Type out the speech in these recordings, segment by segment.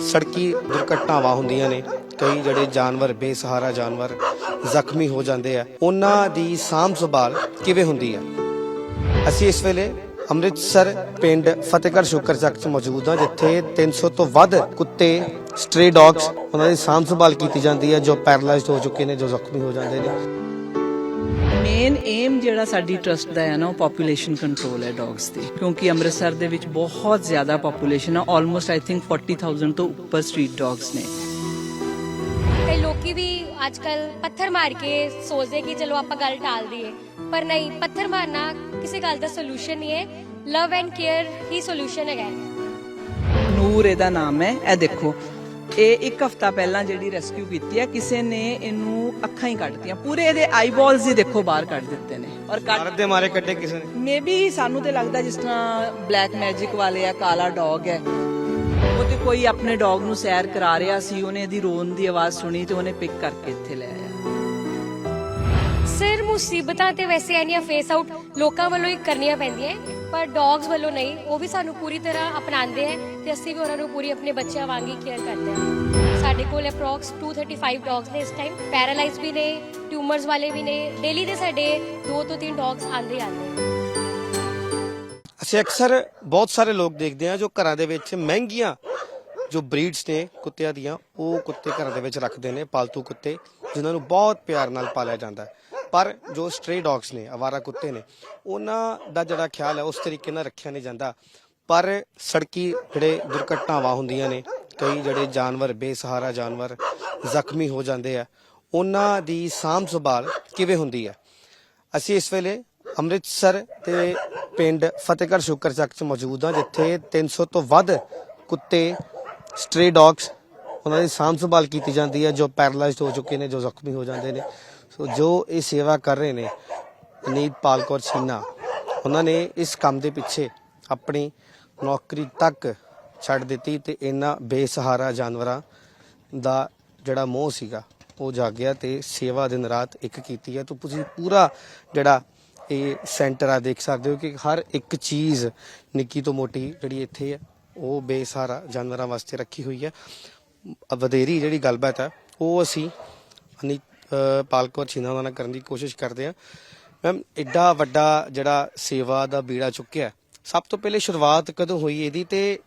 ਸੜਕੀ ਦੁਰਘਟਨਾਵਾਂ ਹੁੰਦੀਆਂ ਨੇ। ਕਈ ਜਿਹੜੇ ਜਾਨਵਰ, ਬੇਸਹਾਰਾ ਜਾਨਵਰ ਜ਼ਖਮੀ ਹੋ ਜਾਂਦੇ ਆ। ਉਹਨਾਂ ਦੀ ਸਾਂਭ ਸੰਭਾਲ ਕਿਵੇਂ ਹੁੰਦੀ ਹੈ ਅਸੀਂ ਇਸ ਵੇਲੇ ਅੰਮ੍ਰਿਤਸਰ ਪਿੰਡ ਫਤਿਹਗੜ੍ਹ ਸ਼ੁਕਰ ਚੱਕ 'ਚ ਮੌਜੂਦ ਹਾਂ, ਜਿੱਥੇ 300 ਤੋਂ ਵੱਧ ਕੁੱਤੇ ਸਟ੍ਰੇ ਡੌਗਸ ਉਹਨਾਂ ਦੀ ਸਾਂਭ ਸੰਭਾਲ ਕੀਤੀ ਜਾਂਦੀ ਹੈ ਜੋ ਪੈਰਲਾਈਜ਼ਡ ਹੋ ਚੁੱਕੇ ਨੇ, ਜੋ ਜ਼ਖਮੀ ਹੋ ਜਾਂਦੇ ਨੇ। ਏਮ ਜਿਹੜਾ ਸਾਡੀ ਟਰਸਟ ਦਾ ਹੈ ਨਾ ਉਹ ਪੋਪੂਲੇਸ਼ਨ ਕੰਟਰੋਲ ਹੈ ਡੌਗਸ ਦੀ ਕਿਉਂਕਿ ਅੰਮ੍ਰਿਤਸਰ ਦੇ ਵਿੱਚ ਬਹੁਤ ਜ਼ਿਆਦਾ ਪੋਪੂਲੇਸ਼ਨ ਹੈ ਆਲਮੋਸਟ ਆਈ ਥਿੰਕ 40000 ਤੋਂ ਉੱਪਰ ਸਟਰੀਟ ਡੌਗਸ ਨੇ। ਕਈ ਲੋਕੀ ਵੀ ਅੱਜ ਕੱਲ ਪੱਥਰ ਮਾਰ ਕੇ ਸੋਚਦੇ ਕਿ ਚਲੋ ਆਪਾਂ ਗੱਲ ਟਾਲ ਦਈਏ। ਪਰ ਨਹੀਂ ਪੱਥਰ ਮਾਰਨਾ ਕਿਸੇ ਗੱਲ ਦਾ ਸੋਲੂਸ਼ਨ ਨਹੀਂ ਹੈ। ਲਵ ਐਂਡ ਕੇਅਰ ਹੀ ਸੋਲੂਸ਼ਨ ਹੈਗਾ। ਨੂਰ ਇਹਦਾ ਨਾਮ ਹੈ ਇਹ ਦੇਖੋ। ਇਹ ਇੱਕ ਹਫਤਾ ਪਹਿਲਾਂ ਜਿਹੜੀ ਰੈਸਕਿਊ ਕੀਤੀ ਹੈ ਕਿਸੇ ਨੇ ਇਹਨੂੰ ਅੱਖਾਂ ਹੀ ਕੱਢਤੀਆਂ ਪੂਰੇ ਇਹਦੇ ਆਈਬਾਲਸ ਹੀ ਦੇਖੋ ਬਾਹਰ ਕੱਢ ਦਿੱਤੇ ਨੇ। ਔਰ ਕੱਢ ਦੇ ਮਾਰੇ ਕੱਢੇ ਕਿਸੇ ਨੇ? ਮੇਬੀ ਸਾਨੂੰ ਤੇ ਲੱਗਦਾ ਜਿਸ ਤਰ੍ਹਾਂ ਬਲੈਕ ਮੈਜਿਕ ਵਾਲੇ ਆ ਕਾਲਾ ਡੌਗ ਹੈ। ਉਹ ਤੇ ਕੋਈ ਆਪਣੇ ਡੌਗ ਨੂੰ ਸੈਰ ਕਰਾ ਰਿਹਾ ਸੀ ਉਹਨੇ ਇਹਦੀ ਰੋਣ ਦੀ ਆਵਾਜ਼ ਸੁਣੀ ਤੇ ਉਹਨੇ ਪਿਕ ਕਰਕੇ ਇੱਥੇ ਲੈ ਆਇਆ। ਸਿਰ ਮੁਸੀਬਤਾਂ ਤੇ ਵੈਸੇ ਐਨੀਆਂ ਫੇਸ ਆਊਟ ਲੋਕਾਂ ਵੱਲੋਂ ਹੀ ਕਰਨੀਆਂ ਪੈਂਦੀਆਂ ਪਰ ਡੌਗਸ ਵੱਲੋਂ ਨਹੀਂ, ਉਹ ਵੀ ਸਾਨੂੰ ਪੂਰੀ ਤਰ੍ਹਾਂ ਅਪਣਾਉਂਦੇ ਹੈ ਤੇ ਅਸੀਂ ਵੀ ਉਹਨਾਂ ਨੂੰ ਪੂਰੀ ਆਪਣੇ ਬੱਚਿਆਂ ਵਾਂਗ ਹੀ ਕੇਅਰ ਕਰਦੇ ਹਾਂ ਸਾਡੇ ਕੋਲ ਅਪਰੋਕਸ 235 ਡੌਗਸ ਨੇ ਇਸ ਟਾਈਮ ਪੈਰਾਲਾਈਜ਼ ਵੀ ਨੇ ਟਿਊਮਰਸ ਵਾਲੇ ਵੀ ਨੇ ਡੇਲੀ ਦੇ ਸਾਡੇ 2 ਤੋਂ 3 ਡੌਗਸ ਆਉਂਦੇ ਹੀ ਅਸੀਂ ਅਕਸਰ ਬਹੁਤ ਸਾਰੇ ਲੋਕ ਦੇਖਦੇ ਆ ਜੋ ਘਰਾਂ ਦੇ ਵਿੱਚ ਮਹਿੰਗੀਆਂ ਜੋ ਬਰੀਡਸ ਨੇ, ਕੁੱਤਿਆਂ ਦੀਆਂ, ਉਹ ਕੁੱਤੇ ਘਰਾਂ ਦੇ ਵਿੱਚ ਰੱਖਦੇ ਨੇ, ਪਾਲਤੂ ਕੁੱਤੇ, ਜਿਨ੍ਹਾਂ ਨੂੰ ਬਹੁਤ ਪਿਆਰ ਨਾਲ ਪਾਲਿਆ ਜਾਂਦਾ ਹੈ। ਪਰ ਜੋ ਸਟ੍ਰੇ ਡੌਗਸ ਨੇ, ਆਵਾਰਾ ਕੁੱਤੇ ਨੇ, ਉਹਨਾਂ ਦਾ ਜਿਹੜਾ ਖਿਆਲ ਹੈ, ਉਸ ਤਰੀਕੇ ਨਾਲ ਰੱਖਿਆ ਨਹੀਂ ਜਾਂਦਾ। ਪਰ ਸੜਕੀ ਜਿਹੜੇ ਦੁਰਘਟਨਾਵਾਂ ਹੁੰਦੀਆਂ ਨੇ, ਕਈ ਜਿਹੜੇ ਜਾਨਵਰ, ਬੇਸਹਾਰਾ ਜਾਨਵਰ ਜ਼ਖਮੀ ਹੋ ਜਾਂਦੇ ਆ, ਉਹਨਾਂ ਦੀ ਸਾਂਭ ਸੰਭਾਲ ਕਿਵੇਂ ਹੁੰਦੀ ਹੈ? ਅਸੀਂ ਇਸ ਵੇਲੇ ਅੰਮ੍ਰਿਤਸਰ ਦੇ ਪਿੰਡ ਫਤਿਹਗੜ੍ਹ ਸ਼ੁਕਰ ਚੱਕ 'ਚ ਮੌਜੂਦ ਹਾਂ, ਜਿੱਥੇ 300 ਤੋਂ ਵੱਧ ਕੁੱਤੇ ਸਟ੍ਰੇ ਡੌਗਸ ਉਹਨਾਂ ਦੀ ਸਾਂਭ ਸੰਭਾਲ ਕੀਤੀ ਜਾਂਦੀ ਹੈ, ਜੋ ਪੈਰਲਾਈਜ਼ਡ ਹੋ ਚੁੱਕੇ ਨੇ, ਜੋ ਜ਼ਖਮੀ ਹੋ ਜਾਂਦੇ ਨੇ। ਸੋ ਜੋ ਇਹ ਸੇਵਾ ਕਰ ਰਹੇ ਨੇ ਨੀਤ ਪਾਲਕੌਰ ਛੀਨਾ, ਉਹਨਾਂ ਨੇ ਇਸ ਕੰਮ ਦੇ ਪਿੱਛੇ ਆਪਣੀ ਨੌਕਰੀ ਤੱਕ ਛੱਡ ਦਿੱਤੀ ਤੇ ਇਹਨਾਂ ਬੇਸਹਾਰਾ ਜਾਨਵਰਾਂ ਦਾ ਜਿਹੜਾ ਮੋਹ ਸੀਗਾ, ਉਹ ਜਾਗਿਆ ਤੇ ਸੇਵਾ ਦਿਨ ਰਾਤ ਇੱਕ ਕੀਤੀ ਹੈ। ਤਾਂ ਤੁਸੀਂ ਪੂਰਾ ਜਿਹੜਾ ਇਹ ਸੈਂਟਰ ਆ, ਦੇਖ ਸਕਦੇ ਹੋ ਕਿ ਹਰ ਇੱਕ ਚੀਜ਼ ਨਿੱਕੀ ਤੋਂ ਮੋਟੀ ਜਿਹੜੀ ਇੱਥੇ ਹੈ, ਉਹ ਬੇਸਹਾਰਾ ਜਾਨਵਰਾਂ ਵਾਸਤੇ ਰੱਖੀ ਹੋਈ ਹੈ। ਵਧੇਰੀ ਜਿਹੜੀ ਗੱਲਬਾਤ ਹੈ, ਉਹ ਅਸੀਂ ਅਨੀ ਪਾਲਕੌਰ ਛੀਨਾ ਨਾਲ ਕਰਨ ਦੀ ਕੋਸ਼ਿਸ਼ ਕਰਦੇ ਹਾਂ ਮੈਮ ਐਡਾ ਵੱਡਾ ਜਿਹੜਾ ਸੇਵਾ ਦਾ ਬੀੜਾ ਚੁੱਕਿਆ ਸਭ ਤੋਂ ਪਹਿਲੇ ਸ਼ੁਰੂਆਤ ਕਦੋਂ ਹੋਈ ਇਹਦੀ ਤੇ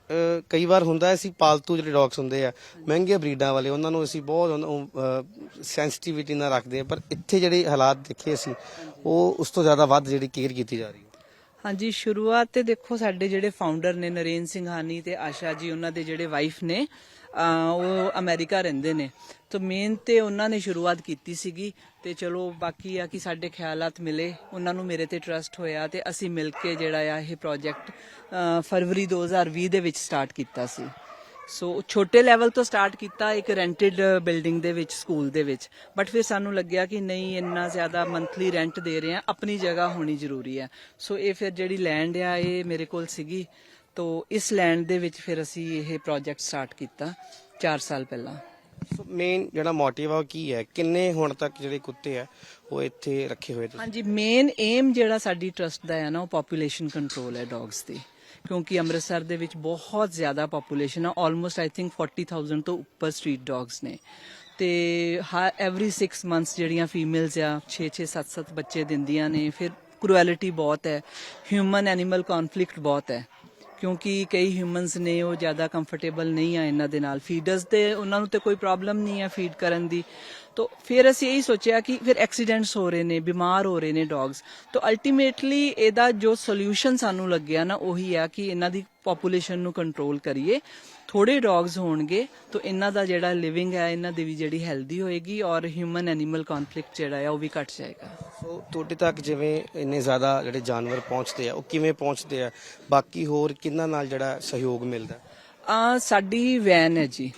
ਕਈ ਵਾਰ ਹੁੰਦਾ ਅਸੀਂ ਪਾਲਤੂ ਜਿਹੜੇ ਡੌਗਸ ਹੁੰਦੇ ਆ ਮਹਿੰਗੇ ਬਰੀਡਾਂ ਵਾਲੇ, ਉਹਨਾਂ ਨੂੰ ਅਸੀਂ ਬਹੁਤ ਸੈਂਸਿਟੀਵਿਟੀ ਨਾਲ ਰੱਖਦੇ ਆ, ਪਰ ਇੱਥੇ ਜਿਹੜੇ ਹਾਲਾਤ ਦੇਖੇ ਅਸੀਂ, ਉਹ ਉਸ ਤੋਂ ਜ਼ਿਆਦਾ ਵੱਧ ਜਿਹੜੀ ਕੇਅਰ ਕੀਤੀ ਜਾ ਰਹੀ ਹੈ। ਹਾਂਜੀ, ਸ਼ੁਰੂਆਤ ਤੇ ਦੇਖੋ ਸਾਡੇ ਜਿਹੜੇ ਫਾਊਂਡਰ ਨੇ ਨਰੇਨ ਸਿੰਘ ਹਾਨੀ ਤੇ ਆਸ਼ਾ ਜੀ, ਉਹਨਾਂ ਦੇ ਜਿਹੜੇ ਵਾਈਫ ਨੇ ਉਹ ਅਮਰੀਕਾ ਰਹਿੰਦੇ ਨੇ। ਤਾਂ ਮੇਨ ਤੇ ਉਹਨਾਂ ਨੇ ਸ਼ੁਰੂਆਤ ਕੀਤੀ ਸੀਗੀ ਤੇ ਚਲੋ ਬਾਕੀ ਆ ਕਿ ਸਾਡੇ ਖਿਆਲਾਤ ਮਿਲੇ, ਉਹਨਾਂ ਨੂੰ ਮੇਰੇ ਤੇ ਟਰਸਟ ਹੋਇਆ ਤੇ ਅਸੀਂ ਮਿਲ ਕੇ ਜਿਹੜਾ ਆ ਇਹ ਪ੍ਰੋਜੈਕਟ ਫਰਵਰੀ 2020 ਦੇ ਵਿੱਚ ਸਟਾਰਟ ਕੀਤਾ ਸੀ। ਸੋ ਛੋਟੇ ਲੈਵਲ ਤੋਂ ਸਟਾਰਟ ਕੀਤਾ ਇੱਕ ਰੈਂਟਡ ਬਿਲਡਿੰਗ ਦੇ ਵਿੱਚ ਸਕੂਲ ਦੇ ਵਿੱਚ। ਬਟ ਫਿਰ ਸਾਨੂੰ ਲੱਗਿਆ ਕਿ ਨਹੀਂ ਇੰਨਾ ਜ਼ਿਆਦਾ ਮੰਥਲੀ ਰੈਂਟ ਦੇ ਰਹੇ ਆ ਆਪਣੀ ਜਗ੍ਹਾ ਹੋਣੀ ਜ਼ਰੂਰੀ ਹੈ। ਸੋ ਇਹ ਫਿਰ ਜਿਹੜੀ ਲੈਂਡ ਆ ਇਹ ਮੇਰੇ ਕੋਲ ਸੀਗੀ। ਤੋ ਇਸ ਲੈਂਡ ਦੇ ਵਿੱਚ ਫਿਰ ਅਸੀਂ ਇਹ ਪ੍ਰੋਜੈਕਟ ਸਟਾਰਟ ਕੀਤਾ 4 ਸਾਲ ਪਹਿਲਾਂ। ਸੋ ਮੇਨ ਜਿਹੜਾ ਮੋਟਿਵ ਆ ਉਹ ਕੀ ਹੈ? ਕਿੰਨੇ ਹੁਣ ਤੱਕ ਜਿਹੜੇ ਕੁੱਤੇ ਆ ਉਹ ਇੱਥੇ ਰੱਖੇ ਹੋਏ ਤੁਸੀਂ? ਹਾਂਜੀ ਮੇਨ ਏਮ ਜਿਹੜਾ ਸਾਡੀ ਟਰਸਟ ਦਾ ਹੈ ਨਾ ਉਹ ਪੋਪੂਲੇਸ਼ਨ ਕੰਟਰੋਲ ਹੈ ਡੌਗਸ ਦੀ ਕਿਉਂਕਿ ਅੰਮ੍ਰਿਤਸਰ ਦੇ ਵਿੱਚ ਬਹੁਤ ਜ਼ਿਆਦਾ ਪੋਪੂਲੇਸ਼ਨ ਹੈ ਆਲਮੋਸਟ ਆਈ ਥਿੰਕ 40000 ਤੋਂ ਉੱਪਰ ਸਟਰੀਟ ਡੌਗਸ ਨੇ। ਤੇ ਐਵਰੀ 6 ਮੰਥਸ ਜਿਹੜੀਆਂ ਫੀਮੇਲਸ ਆ 6 6 7 7 ਬੱਚੇ ਦਿੰਦੀਆਂ ਨੇ। ਫਿਰ ਕਰੂਐਲਿਟੀ ਬਹੁਤ ਹੈ। ਹਿਊਮਨ ਐਨੀਮਲ ਕਨਫਲਿਕਟ ਬਹੁਤ ਹੈ। ਕਿਉਂਕਿ ਕਈ ਹਿਊਮਨਸ ਨੇ ਉਹ ਜ਼ਿਆਦਾ ਕੰਫਰਟੇਬਲ ਨਹੀਂ ਆ ਇਹਨਾਂ ਦੇ ਨਾਲ। ਫੀਡਰਸ ਤੇ ਉਹਨਾਂ ਨੂੰ ਤੇ ਕੋਈ ਪ੍ਰੋਬਲਮ ਨਹੀਂ ਆ ਫੀਡ ਕਰਨ ਦੀ। ਤੋ ਫਿਰ ਅਸੀਂ ਇਹੀ ਸੋਚਿਆ ਕਿ ਫਿਰ ਐਕਸੀਡੈਂਟਸ ਹੋ ਰਹੇ ਨੇ ਬਿਮਾਰ ਹੋ ਰਹੇ ਨੇ ਡੌਗਸ ਤੋ ਅਲਟੀਮੇਟਲੀ ਇਹਦਾ ਜੋ ਸੋਲੂਸ਼ਨ ਸਾਨੂੰ ਲੱਗਿਆ ਨਾ ਉਹੀ ਆ ਕਿ ਇਹਨਾਂ ਦੀ ਪੋਪੂਲੇਸ਼ਨ ਨੂੰ ਕੰਟਰੋਲ ਕਰੀਏ। ਥੋੜੇ ਡੌਗਸ ਹੋਣਗੇ ਤੋ ਇਹਨਾਂ ਦਾ ਜਿਹੜਾ ਲਿਵਿੰਗ ਹੈ ਇਹਨਾਂ ਦੀ ਵੀ ਜਿਹੜੀ ਹੈਲਦੀ ਹੋਏਗੀ ਔਰ ਹਿਊਮਨ ਐਨੀਮਲ ਕਨਫਲਿਕਟ ਜਿਹੜਾ ਆ ਉਹ ਵੀ ਘਟ ਜਾਏਗਾ। ਸੋ ਤੁਹਾਡੇ ਤੱਕ ਜਿਵੇਂ ਇੰਨੇ ਜ਼ਿਆਦਾ ਜਿਹੜੇ ਜਾਨਵਰ ਪਹੁੰਚਦੇ ਆ ਉਹ ਕਿਵੇਂ ਪਹੁੰਚਦੇ ਆ? ਬਾਕੀ ਹੋਰ ਕਿੰਨਾਂ ਨਾਲ ਜਿਹੜਾ ਸਹਿਯੋਗ ਮਿਲਦਾ? ਆ ਸਾਡੀ ਵੈਨ ਹੈ ਜੀ।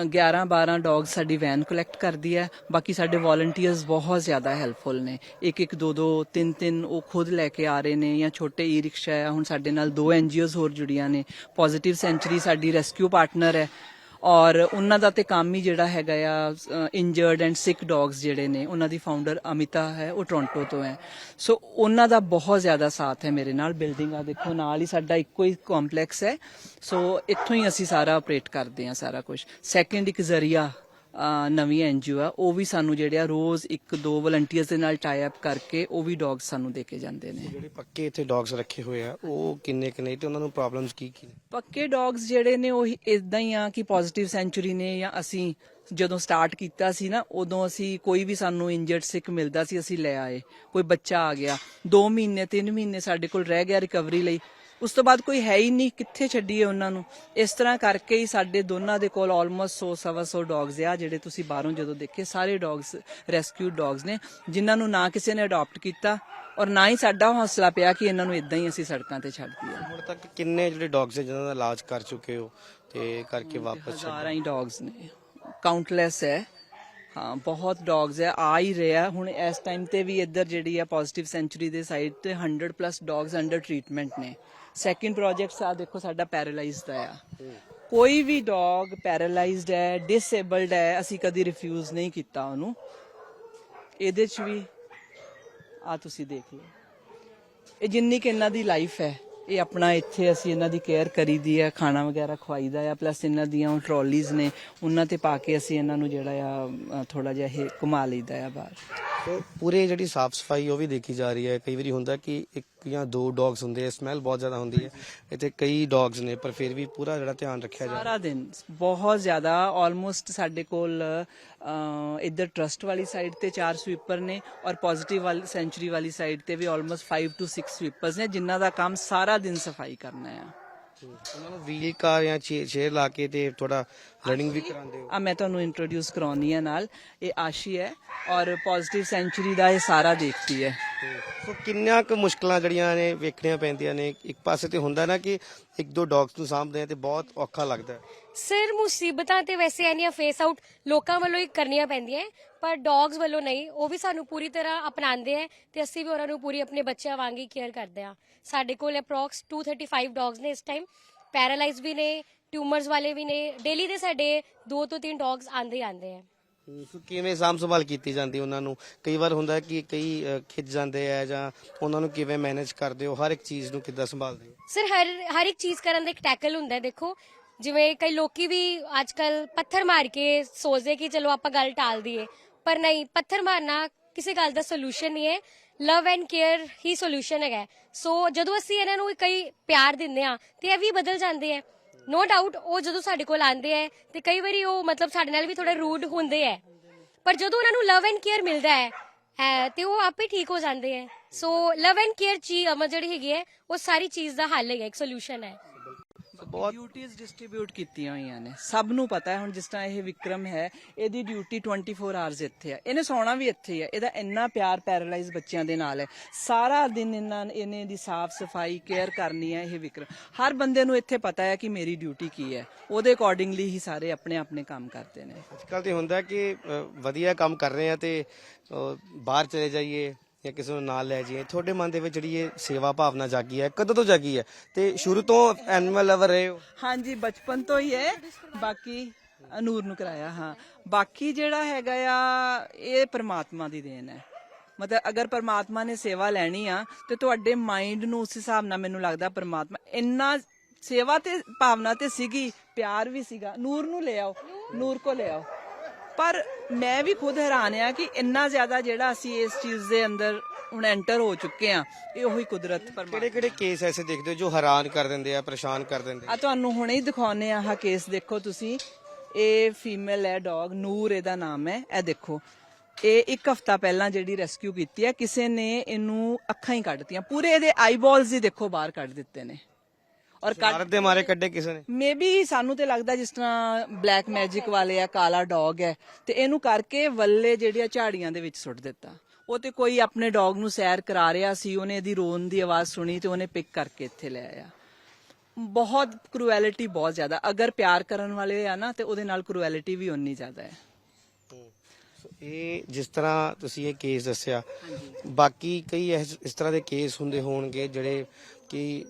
11 12 ਡੌਗ ਸਾਡੀ ਵੈਨ ਕਲੈਕਟ ਕਰਦੀ ਹੈ। ਬਾਕੀ ਸਾਡੇ ਵਾਲੰਟੀਅਰਸ ਬਹੁਤ ਜ਼ਿਆਦਾ ਹੈਲਪਫੁਲ ਨੇ। ਇੱਕ ਇੱਕ ਦੋ ਦੋ ਤਿੰਨ ਤਿੰਨ ਉਹ ਖੁਦ ਲੈ ਕੇ ਆ ਰਹੇ ਨੇ ਜਾਂ ਛੋਟੇ ਈ ਰਿਕਸ਼ਾ ਹੈ ਹੁਣ ਸਾਡੇ ਨਾਲ ਦੋ ਐਨਜੀਓਜ਼ ਹੋਰ ਜੁੜੀਆਂ ਨੇ। ਪੋਜ਼ਿਟਿਵ ਸੈਂਚਰੀ ਸਾਡੀ ਰੈਸਕਿਊ ਪਾਰਟਨਰ ਹੈ। ਔਰ ਉਹਨਾਂ ਦਾ ਤੇ ਕੰਮ ਹੀ ਜਿਹੜਾ ਹੈਗਾ ਆ ਇੰਜਰਡ ਐਂਡ ਸਿਕ ਡੌਗਸ ਜਿਹੜੇ ਨੇ, ਉਹਨਾਂ ਦੀ ਫਾਊਂਡਰ ਅਮਿਤਾ ਹੈ, ਉਹ ਟੋਰਾਂਟੋ ਤੋਂ ਹੈ। ਸੋ ਉਹਨਾਂ ਦਾ ਬਹੁਤ ਜ਼ਿਆਦਾ ਸਾਥ ਹੈ ਮੇਰੇ ਨਾਲ ਬਿਲਡਿੰਗ ਆ, ਦੇਖੋ, ਨਾਲ ਹੀ ਸਾਡਾ ਇੱਕੋ ਹੀ ਕੰਪਲੈਕਸ ਹੈ। ਸੋ ਇੱਥੋਂ ਹੀ ਅਸੀਂ ਸਾਰਾ ਆਪਰੇਟ ਕਰਦੇ ਹਾਂ ਸਾਰਾ ਕੁਝ ਸੈਕੰਡ ਇੱਕ ਜ਼ਰੀਆ ਨਵੀਂ ਐਨਜੀਓ ਆ ਉਹ ਵੀ ਸਾਨੂੰ ਜਿਹੜੇ ਆ ਰੋਜ਼ ਇੱਕ ਦੋ ਵਲੰਟੀਅਰਸ ਦੇ ਨਾਲ ਟਾਈ ਅਪ ਕਰਕੇ ਉਹ ਵੀ ਡੌਗਸ ਸਾਨੂੰ ਦੇ ਕੇ ਜਾਂਦੇ ਨੇ। ਜਿਹੜੇ ਪੱਕੇ ਇੱਥੇ ਡੌਗਸ ਰੱਖੇ ਹੋਏ ਆ ਉਹ ਕਿੰਨੇ ਕਿੰਨੇ ਤੇ ਉਹਨਾਂ ਨੂੰ ਪ੍ਰੋਬਲਮਸ ਕੀ ਕੀ ਨੇ? ਪੱਕੇ ਡੌਗਸ ਜਿਹੜੇ ਨੇ ਉਹ ਇਦਾਂ ਹੀ ਆ ਕਿ ਪੋਜ਼ਿਟਿਵ ਸੈਂਚੁਰੀ ਨੇ ਜਾਂ ਅਸੀਂ ਜਦੋਂ ਸਟਾਰਟ ਕੀਤਾ ਸੀ ਨਾ ਉਦੋਂ ਅਸੀਂ ਕੋਈ ਵੀ ਸਾਨੂੰ ਇੰਜਰਡ ਸਿਕ ਮਿਲਦਾ ਸੀ ਅਸੀਂ ਲੈ ਆਏ। ਕੋਈ ਬੱਚਾ ਆ ਗਿਆ 2 ਮਹੀਨੇ 3 ਮਹੀਨੇ ਸਾਡੇ ਕੋਲ ਰਹਿ ਗਿਆ ਰਿਕਵਰੀ ਲਈ ਉਸ ਤੋਂ ਬਾਅਦ ਕੋਈ ਹੈ ਹੀ ਨਹੀਂ ਕਿੱਥੇ ਛੱਡੀਏ ਉਹਨਾਂ ਨੂੰ? ਇਸ ਤਰ੍ਹਾਂ ਕਰਕੇ ਹੀ ਸਾਡੇ ਦੋਨਾਂ ਦੇ ਕੋਲ ਆਲਮੋਸਟ 100 ਸਵਾ 100 ਡੌਗਸ ਆ ਜਿਹੜੇ ਤੁਸੀਂ ਬਾਹਰੋਂ ਜਦੋਂ ਦੇਖੇ ਸਾਰੇ ਡੌਗਸ ਰੈਸਕਿਊਡ ਡੌਗਸ ਨੇ ਜਿਨ੍ਹਾਂ ਨੂੰ ਨਾ ਕਿਸੇ ਨੇ ਅਡਾਪਟ ਕੀਤਾ ਔਰ ਨਾ ਹੀ ਸਾਡਾ ਹੌਸਲਾ ਪਿਆ ਕਿ ਇਹਨਾਂ ਨੂੰ ਇਦਾਂ ਹੀ ਅਸੀਂ ਸੜਕਾਂ ਤੇ ਛੱਡ ਦਈਏ ਹੁਣ ਤੱਕ ਕਿੰਨੇ ਜਿਹੜੇ ਡੌਗਸ ਹੈ ਜਿਨ੍ਹਾਂ ਦਾ ਇਲਾਜ ਕਰ ਚੁੱਕੇ ਹੋ ਤੇ ਕਰਕੇ ਵਾਪਸ ਹਜ਼ਾਰਾਂ ਹੀ ਡੌਗਸ ਨੇ। ਕਾਊਂਟਲੈਸ ਹੈ। ਹਾਂ ਬਹੁਤ ਡੌਗਸ ਹੈ ਆ ਹੀ ਰਿਹਾ। ਹੁਣ ਇਸ ਟਾਈਮ ਤੇ ਵੀ ਇੱਧਰ ਜਿਹੜੀ ਆ ਪੋਜ਼ਿਟਿਵ ਸੈਂਚੁਰੀ ਦੇ ਸਾਈਡ ਤੇ 100 ਪਲੱਸ ਡੌਗਸ ਅੰਡਰ ਟ੍ਰੀਟਮੈਂਟ ਨੇ। ਸੈਕਿੰਡ ਪ੍ਰੋਜੈਕਟਸ ਆ ਦੇਖੋ ਸਾਡਾ ਪੈਰਾਲਾਈਜ਼ਡ ਆ ਕੋਈ ਵੀ ਡੌਗ ਪੈਰਾਲਾਈਜ਼ਡ ਹੈ ਡਿਸੇਬਲਡ ਹੈ, ਅਸੀਂ ਕਦੀ ਰਿਫਿਊਜ਼ ਨਹੀਂ ਕੀਤਾ ਉਹਨੂੰ। ਇਹਦੇ ਚ ਵੀ ਆ ਤੁਸੀਂ ਦੇਖ ਲਓ। ਇਹ ਜਿੰਨੀ ਕਿ ਇਹਨਾਂ ਦੀ ਲਾਈਫ ਹੈ, ਇਹ ਆਪਣਾ ਇੱਥੇ ਅਸੀਂ ਇਹਨਾਂ ਦੀ ਕੇਅਰ ਕਰੀਦੀ ਹੈ, ਖਾਣਾ ਵਗੈਰਾ ਖਵਾਈਦਾ ਆ ਪਲੱਸ ਇਹਨਾਂ ਦੀਆਂ ਉਹ ਟਰਾਲੀਜ਼ ਨੇ, ਉਹਨਾਂ ਤੇ ਪਾ ਕੇ ਅਸੀਂ ਇਹਨਾਂ ਨੂੰ ਜਿਹੜਾ ਆ ਥੋੜਾ ਜਿਹਾ ਇਹ ਘੁਮਾ ਲਈਦਾ ਆ ਬਾਹਰ। ਤੇ ਪੂਰੇ ਜਿਹੜੀ ਸਾਫ਼ ਸਫ਼ਾਈ ਉਹ ਵੀ ਦੇਖੀ ਜਾ ਰਹੀ ਹੈ। ਕਈ ਵਾਰੀ ਹੁੰਦਾ ਕਿ ਇੱਕ ਜਾਂ ਦੋ ਡੌਗਸ ਹੁੰਦੇ ਆ ਸਮੈਲ ਬਹੁਤ ਜ਼ਿਆਦਾ ਹੁੰਦੀ ਹੈ। ਇੱਥੇ ਕਈ ਡੌਗਸ ਨੇ, ਪਰ ਫਿਰ ਵੀ ਪੂਰਾ ਜਿਹੜਾ ਧਿਆਨ ਰੱਖਿਆ ਜਾ ਸਾਰਾ ਦਿਨ ਬਹੁਤ ਜ਼ਿਆਦਾ ਆਲਮੋਸਟ ਸਾਡੇ ਕੋਲ ਇੱਧਰ ਟਰਸਟ ਵਾਲੀ ਸਾਈਡ ਤੇ ਚਾਰ ਸਵੀਪਰ ਨੇ ਔਰ ਪੋਜ਼ਿਟਿਵ ਵਾਲੀ ਸੈਂਚੁਰੀ ਵਾਲੀ ਸਾਈਡ ਤੇ ਵੀ ਆਲਮੋਸਟ 5 ਟੂ 6 ਸਵੀਪਰਸ ਨੇ, ਜਿਨ੍ਹਾਂ ਦਾ ਕੰਮ ਸਾਰਾ ਦਿਨ ਸਫ਼ਾਈ ਕਰਨਾ ਆ ਉਹਨਾਂ ਨੂੰ ਵੀਲ ਕਾਰ ਜਾਂ ਚੇਅਰ ਲਾ ਕੇ ਤੇ ਥੋੜਾ ਰਨਿੰਗ ਵੀ ਕਰਾਉਂਦੇ ਹੋ? ਆ ਮੈਂ ਤੁਹਾਨੂੰ ਇੰਟਰੋਡਿਊਸ ਕਰਾਉਣੀ ਹੈ ਨਾਲ। ਇਹ ਆਸ਼ੀ ਹੈ ਔਰ ਪੋਜ਼ਿਟਿਵ ਸੈਂਚੁਰੀ ਦਾ ਇਹ ਸਾਰਾ ਦੇਖਦੀ ਹੈ। ਸੋ ਕਿੰਨੀਆਂ ਕੁ ਮੁਸ਼ਕਲਾਂ ਜਿਹੜੀਆਂ ਨੇ ਵੇਖਣੀਆਂ ਪੈਂਦੀਆਂ ਨੇ? ਇੱਕ ਪਾਸੇ ਤੇ ਹੁੰਦਾ ਨਾ ਕਿ ਇੱਕ ਦੋ ਡੌਗਸ ਨੂੰ ਸਾਂਭਦੇ ਆ ਤੇ ਬਹੁਤ ਔਖਾ ਲੱਗਦਾ ਹੈ। ਸਰ ਮੁਸੀਬਤਾਂ ਤੇ ਵੈਸੇ ਐਨੀਆਂ ਫੇਸ ਆਊਟ ਲੋਕਾਂ ਵੱਲੋਂ ਹੀ ਕਰਨੀਆਂ ਪੈਂਦੀਆਂ ਹੈ, ਪਰ ਡੌਗਸ ਵੱਲੋਂ ਨਹੀਂ ਉਹ ਵੀ ਸਾਨੂੰ ਪੂਰੀ ਤਰ੍ਹਾਂ ਅਪਣਾਉਂਦੇ ਹੈ ਤੇ ਅਸੀਂ ਵੀ ਉਹਨਾਂ ਨੂੰ ਪੂਰੀ ਆਪਣੇ ਬੱਚਿਆਂ ਵਾਂਗ ਹੀ ਕੇਅਰ ਕਰਦੇ ਆ। ਸਾਡੇ ਕੋਲ ਅਪਰੋਕਸ 235 ਡੌਗਸ ਨੇ ਇਸ ਟਾਈਮ ਪੈਰਾਲਾਈਜ਼ ਵੀ ਨੇ ਟਿਊਮਰਸ ਵਾਲੇ ਵੀ ਨੇ ਡੇਲੀ ਦੇ ਸਾਡੇ 2 ਤੋਂ 3 ਡੌਗਸ ਆਂਦੇ ਹੀ ਆਂਦੇ ਹਮ, ਸੋ ਕਿਵੇਂ ਸਾਂਭ ਸੰਭਾਲ ਕੀਤੀ ਜਾਂਦੀ ਉਹਨਾਂ ਨੂੰ? ਕਈ ਵਾਰ ਹੁੰਦਾ ਕਿ ਕਈ ਅ, ਖਿੱਚ ਜਾਂਦੇ ਆ ਜਾਂ ਉਹਨਾਂ ਨੂੰ ਕਿਵੇਂ ਮੈਨੇਜ ਕਰਦੇ ਹੋ? ਹਰ ਇੱਕ ਚੀਜ਼ ਨੂੰ ਕਿੱਦਾਂ ਸੰਭਾਲਦੇ ਹੋ? ਸਰ ਹਰ ਹਰ ਇੱਕ ਚੀਜ਼ ਕਰਨ ਦਾ ਇੱਕ ਟੈਕਲ ਹੁੰਦਾ ਹੈ ਦੇਖੋ। ਜਿਵੇਂ ਕਈ ਲੋਕੀ ਵੀ ਅੱਜਕੱਲ ਪੱਥਰ ਮਾਰ ਕੇ ਸੋਚਦੇ ਕਿ ਚਲੋ ਆਪਾਂ ਗੱਲ ਟਾਲ ਦਈਏ ਪਰ ਨਹੀਂ, ਪੱਥਰ ਮਾਰਨਾ ਕਿਸੇ ਗੱਲ ਦਾ ਸੋਲੂਸ਼ਨ ਨਹੀਂ ਹੈ। ਲਵ ਐਂਡ ਕੇਅਰ ਹੀ ਸੋਲੂਸ਼ਨ ਹੈਗਾ ਸੋ ਜਦੋਂ ਅਸੀਂ ਇਹਨਾਂ ਨੂੰ ਕਈ ਪਿਆਰ ਦਿੰਦੇ ਆ ਤੇ ਇਹ ਵੀ ਬਦਲ ਜਾਂਦੇ ਆ ਨੋ ਡਾਊਟ ਉਹ ਜਦੋਂ ਸਾਡੇ ਕੋਲ ਆਉਂਦੇ ਆ ਤੇ ਕਈ ਵਾਰੀ ਉਹ ਮਤਲਬ ਸਾਡੇ ਨਾਲ ਵੀ ਥੋੜਾ ਰੂਡ ਹੁੰਦੇ ਆ ਪਰ ਜਦੋਂ ਉਹਨਾਂ ਨੂੰ ਲਵ ਐਂਡ ਕੇਅਰ ਮਿਲਦਾ ਹੈ ਤੇ ਉਹ ਆਪੇ ਠੀਕ ਹੋ ਜਾਂਦੇ ਹੈ। ਸੋ ਲਵ ਐਂਡ ਕੇਅਰ ਚੀ ਅਮਰ ਜਿਹੜੀ ਹੈਗੀ ਹੈ, ਉਹ ਸਾਰੀ ਚੀਜ਼ ਦਾ ਹੱਲ ਹੈ ਇੱਕ ਸੋਲੂਸ਼ਨ ਹੈ। ਬਹੁਤ ਡਿਊਟੀਆਂ ਡਿਸਟ੍ਰੀਬਿਊਟ ਕੀਤੀਆਂ ਹੋਈਆਂ ਨੇ। ਸਭ ਨੂੰ ਪਤਾ ਹੈ ਹੁਣ ਜਿਸ ਤਰ੍ਹਾਂ ਇਹ ਵਿਕਰਮ ਹੈ ਇਹਦੀ ਡਿਊਟੀ 24 ਆਵਰਸ ਇੱਥੇ ਹੈ। ਇਹਨੇ ਸੌਣਾ ਵੀ ਇੱਥੇ ਹੀ ਹੈ। ਇਹਦਾ ਇੰਨਾ ਪਿਆਰ ਪੈਰਾਲਾਈਜ਼ ਬੱਚਿਆਂ ਦੇ ਨਾਲ ਹੈ। ਸਾਰਾ ਦਿਨ ਇਹਨਾਂ ਇਹਨੇ ਦੀ ਸਾਫ਼ ਸਫ਼ਾਈ ਕੇਅਰ ਕਰਨੀ ਹੈ ਇਹ ਵਿਕਰਮ। ਹਰ ਬੰਦੇ ਨੂੰ ਇੱਥੇ ਪਤਾ ਹੈ ਕਿ ਮੇਰੀ ਡਿਊਟੀ ਕੀ ਹੈ। ਉਹਦੇ ਅਕੋਰਡਿੰਗਲੀ ਹੀ ਸਾਰੇ ਆਪਣੇ ਆਪਣੇ ਕੰਮ ਕਰਦੇ ਨੇ। ਅੱਜ ਕੱਲ ਤੇ ਹੁੰਦਾ ਕਿ ਵਧੀਆ ਕੰਮ ਕਰ ਰਹੇ ਆ ਤੇ ਬਾਹਰ ਚਲੇ ਜਾਈਏ। ਜਾਂ ਕਿਸੇ ਨੂੰ ਨਾਲ ਲੈ ਜਾਈਏ, ਤੁਹਾਡੇ ਮਨ ਦੇ ਵਿੱਚ ਜਿਹੜੀ ਇਹ ਸੇਵਾ ਭਾਵਨਾ ਜਾਗੀ ਹੈ, ਕਦੋਂ ਤੋਂ ਜਾਗੀ ਹੈ? ਤੇ ਸ਼ੁਰੂ ਤੋਂ ਐਨੀਮਲ ਲਵਰ ਰਹੇ ਹੋ? ਹਾਂਜੀ, ਬਚਪਨ ਤੋਂ ਹੀ ਹੈ। ਬਾਕੀ ਅਨੂਰ ਨੂੰ ਕਰਾਇਆ, ਹਾਂ। ਬਾਕੀ ਜਿਹੜਾ ਹੈਗਾ ਆ, ਇਹ ਪ੍ਰਮਾਤਮਾ ਦੀ ਦੇਣ ਹੈ। ਮਤਲਬ ਅਗਰ ਪ੍ਰਮਾਤਮਾ ਨੇ ਸੇਵਾ ਲੈਣੀ ਆ, ਤੇ ਤੁਹਾਡੇ ਮਾਈਂਡ ਨੂੰ ਉਸ ਹਿਸਾਬ ਨਾਲ ਮੈਨੂੰ ਲੱਗਦਾ ਪ੍ਰਮਾਤਮਾ ਇੰਨਾ ਸੇਵਾ ਤੇ, ਭਾਵਨਾ ਤੇ ਸੀਗੀ, ਪਿਆਰ ਵੀ ਸੀਗਾ। ਨੂਰ ਨੂੰ ਲੈ ਆਓ। ਨੂਰ ਕੋ ਲੈ ਆਓ। ਪਰ ਮੈਂ ਵੀ ਖੁਦ ਹੈਰਾਨ ਆ ਕਿ ਇੰਨਾ ਜ਼ਿਆਦਾ ਜਿਹੜਾ ਅਸੀਂ ਇਸ ਚੀਜ਼ ਦੇ ਅੰਦਰ ਹੁਣ ਐਂਟਰ ਹੋ ਚੁੱਕੇ ਆ ਇਹ ਉਹੀ ਕੁਦਰਤ ਪਰਮਾਤਮਾ ਕਿਹੜੇ ਕਿਹੜੇ ਕੇਸ ਐਸੇ ਦੇਖਦੇ ਹੋ ਜੋ ਹੈਰਾਨ ਕਰ ਦਿੰਦੇ ਆ ਪਰੇਸ਼ਾਨ ਕਰ ਦਿੰਦੇ ਆ? ਤੁਹਾਨੂੰ ਹੁਣੇ ਹੀ ਦਿਖਾਉਨੇ ਆ ਆਹ ਕੇਸ ਦੇਖੋ ਤੁਸੀਂ। ਇਹ ਫੀਮੇਲ ਹੈ ਡੌਗ ਨੂਰ ਇਹਦਾ ਨਾਮ ਹੈ। ਇਹ ਦੇਖੋ ਇਹ ਇੱਕ ਹਫਤਾ ਪਹਿਲਾਂ ਜਿਹੜੀ ਰੈਸਕਿਊ ਕੀਤੀ ਹੈ ਕਿਸੇ ਨੇ ਇਹਨੂੰ ਅੱਖਾਂ ਹੀ ਕੱਢਤੀਆਂ। ਪੂਰੇ ਇਹਦੇ ਆਈਬਾਲਸ ਹੀ ਦੇਖੋ ਬਾਹਰ ਕੱਢ ਦਿੱਤੇ ਨੇ। ਔਰ ਭਾਰਤ ਦੇ ਮਾਰੇ ਕੱਢੇ ਕਿਸੇ ਨੇ? ਮੇਬੀ ਸਾਨੂੰ ਤੇ ਲੱਗਦਾ ਜਿਸ ਤਰ੍ਹਾਂ ਬਲੈਕ ਮੈਜਿਕ ਵਾਲੇ ਆ ਕਾਲਾ ਡੌਗ ਹੈ ਤੇ ਇਹਨੂੰ ਕਰਕੇ ਵੱਲੇ ਜਿਹੜੀਆਂ ਝਾੜੀਆਂ ਦੇ ਵਿੱਚ ਸੁੱਟ ਦਿੱਤਾ। ਉਹ ਤੇ ਕੋਈ ਆਪਣੇ ਡੌਗ ਨੂੰ ਸੈਰ ਕਰਾ ਰਿਹਾ ਸੀ ਉਹਨੇ ਇਹਦੀ ਰੋਣ ਦੀ ਆਵਾਜ਼ ਸੁਣੀ ਤੇ ਉਹਨੇ ਪਿਕ ਕਰਕੇ ਇੱਥੇ ਲੈ ਆਇਆ। ਬਹੁਤ ਕਰੂਐਲਿਟੀ ਬਹੁਤ ਜ਼ਿਆਦਾ। ਅਗਰ ਪਿਆਰ ਕਰਨ ਵਾਲੇ ਆ ਨਾ ਤੇ ਉਹਦੇ ਨਾਲ ਕਰੂਐਲਿਟੀ ਵੀ ਉਨੀ ਜ਼ਿਆਦਾ ਹੈ। ਇਹ ਜਿਸ ਤਰ੍ਹਾਂ ਤੁਸੀਂ ਇਹ ਕੇਸ ਦੱਸਿਆ ਬਾਕੀ ਕਈ ਇਸ ਇਸ ਤਰ੍ਹਾਂ ਦੇ ਕੇਸ ਹੁੰਦੇ ਹੋਣਗੇ ਜਿਹੜੇ ਕਿ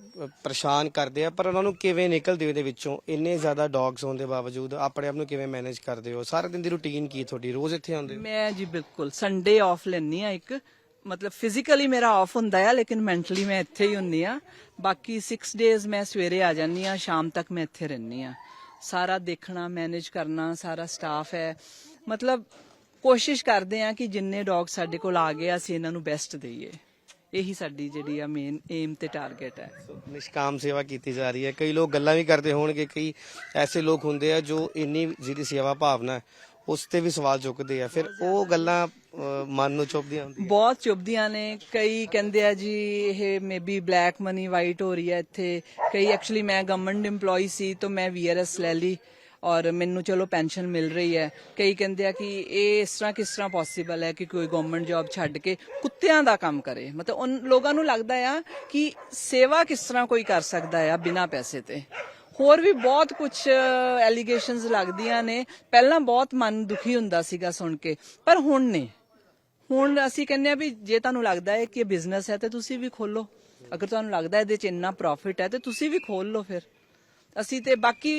ਪਰੇਸ਼ਾਨ ਕਰਦੇ ਆ, ਪਰ ਉਹਨਾਂ ਨੂੰ ਕਿਵੇਂ ਨਿਕਲਦੇ ਉਹਦੇ ਵਿੱਚੋਂ? ਇੰਨੇ ਜ਼ਿਆਦਾ ਡੌਗਸ ਹੋਣ ਦੇ ਬਾਵਜੂਦ ਆਪਣੇ ਆਪ ਨੂੰ ਕਿਵੇਂ ਮੈਨੇਜ ਕਰਦੇ ਹੋ? ਸਾਰਾ ਦਿਨ ਦੀ ਰੁਟੀਨ ਕੀ ਤੁਹਾਡੀ? ਰੋਜ਼ ਇੱਥੇ ਆਉਂਦੇ ਹੋ? ਮੈਂ ਜੀ ਬਿਲਕੁਲ ਸੰਡੇ ਆਫ ਲੈਣੀ ਆ ਇੱਕ। ਮਤਲਬ ਫਿਜ਼ੀਕਲੀ ਮੇਰਾ ਆਫ ਹੁੰਦਾ ਆ, ਲੇਕਿਨ ਮੈਂਟਲੀ ਮੈਂ ਇੱਥੇ ਹੀ ਹੁੰਨੀ ਆ ਬਾਕੀ 6 ਡੇਜ਼ ਮੈਂ ਸਵੇਰੇ ਆ ਜਾਂਦੀ ਆ ਸ਼ਾਮ ਤੱਕ ਮੈਂ ਇੱਥੇ ਰਹਿੰਦੀ ਆ ਸਾਰਾ ਦੇਖਣਾ ਮੈਨੇਜ ਕਰਨਾ, ਸਾਰਾ ਸਟਾਫ ਹੈ। ਮਤਲਬ ਕੋਸ਼ਿਸ਼ ਕਰਦੇ ਆ ਕਿ ਜਿੰਨੇ ਡੌਗ ਸਾਡੇ ਕੋਲ ਆ ਗਏ, ਅਸੀਂ ਇਹਨਾਂ ਨੂੰ ਬੈਸਟ ਦਈਏ। ਇਹੀ ਸਾਡੀ ਜਿਹੜੀ ਆ ਮੇਨ ਏਮ ਤੇ ਟਾਰਗੇਟ ਹੈ। ਨਿਸ਼ਕਾਮ ਸੇਵਾ ਕੀਤੀ ਜਾ ਰਹੀ ਹੈ। ਕਈ ਲੋਕ ਗੱਲਾਂ ਵੀ ਕਰਦੇ ਹੋਣਗੇ ਕਈ ਐਸੇ ਲੋਕ ਹੁੰਦੇ ਆ ਜੋ ਇੰਨੀ ਜਿਹਦੀ ਸੇਵਾ ਭਾਵਨਾ ਹੈ ਉਸ ਤੇ ਵੀ ਸਵਾਲ ਚੁੱਕਦੇ ਆ। ਫਿਰ ਉਹ ਗੱਲਾਂ ਮਨ ਨੂੰ ਚੁੱਭਦੀਆਂ ਹੁੰਦੀਆਂ। ਬਹੁਤ ਚੁੱਭਦੀਆਂ ਨੇ। ਕਈ ਕਹਿੰਦੇ ਆ ਜੀ ਇਹ ਮੇਬੀ ਬਲੈਕ ਮਨੀ ਵਾਈਟ ਹੋ ਰਹੀ ਹੈ ਇੱਥੇ। ਕਈ ਐਕਚੁਅਲੀ ਮੈਂ ਗਵਰਨਮੈਂਟ EMPLOYE ਸੀ ਤਾਂ ਮੈਂ ਵੀਆਰਐਸ ਲੈ ਲਈ। ਔਰ ਮੈਨੂੰ ਚਲੋ ਪੈਨਸ਼ਨ ਮਿਲ ਰਹੀ ਹੈ। ਕਈ ਕਹਿੰਦੇ ਆ ਕਿ ਇਹ ਇਸ ਤਰ੍ਹਾਂ ਕਿਸ ਤਰ੍ਹਾਂ ਪੋਸੀਬਲ ਹੈ ਕਿ ਕੋਈ ਗਵਰਨਮੈਂਟ ਜੌਬ ਛੱਡ ਕੇ ਕੁੱਤਿਆਂ ਦਾ ਕੰਮ ਕਰੇ। ਮਤਲਬ ਉਨ ਲੋਕਾਂ ਨੂੰ ਲੱਗਦਾ ਆ ਕਿ ਸੇਵਾ ਕਿਸ ਤਰ੍ਹਾਂ ਕੋਈ ਕਰ ਸਕਦਾ ਆ ਬਿਨਾਂ ਪੈਸੇ ਤੇ। ਹੋਰ ਵੀ ਬਹੁਤ ਕੁਝ ਐਲੀਗੇਸ਼ਨਸ ਲੱਗਦੀਆਂ ਨੇ। ਪਹਿਲਾਂ ਬਹੁਤ ਮਨ ਦੁਖੀ ਹੁੰਦਾ ਸੀਗਾ ਸੁਣ ਕੇ, ਪਰ ਹੁਣ ਨਹੀਂ ਹੁਣ ਅਸੀਂ ਕਹਿੰਦੇ ਆ ਵੀ ਜੇ ਤੁਹਾਨੂੰ ਲੱਗਦਾ ਹੈ ਕਿ ਇਹ ਬਿਜ਼ਨਸ ਹੈ ਤੇ ਤੁਸੀਂ ਵੀ ਖੋਲੋ। ਅਗਰ ਤੁਹਾਨੂੰ ਲੱਗਦਾ ਇਹਦੇ ਚ ਇੰਨਾ ਪ੍ਰੋਫਿਟ ਹੈ ਤੇ ਤੁਸੀਂ ਵੀ ਖੋਲ ਲਓ ਫਿਰ। ਅਸੀਂ ਤੇ ਬਾਕੀ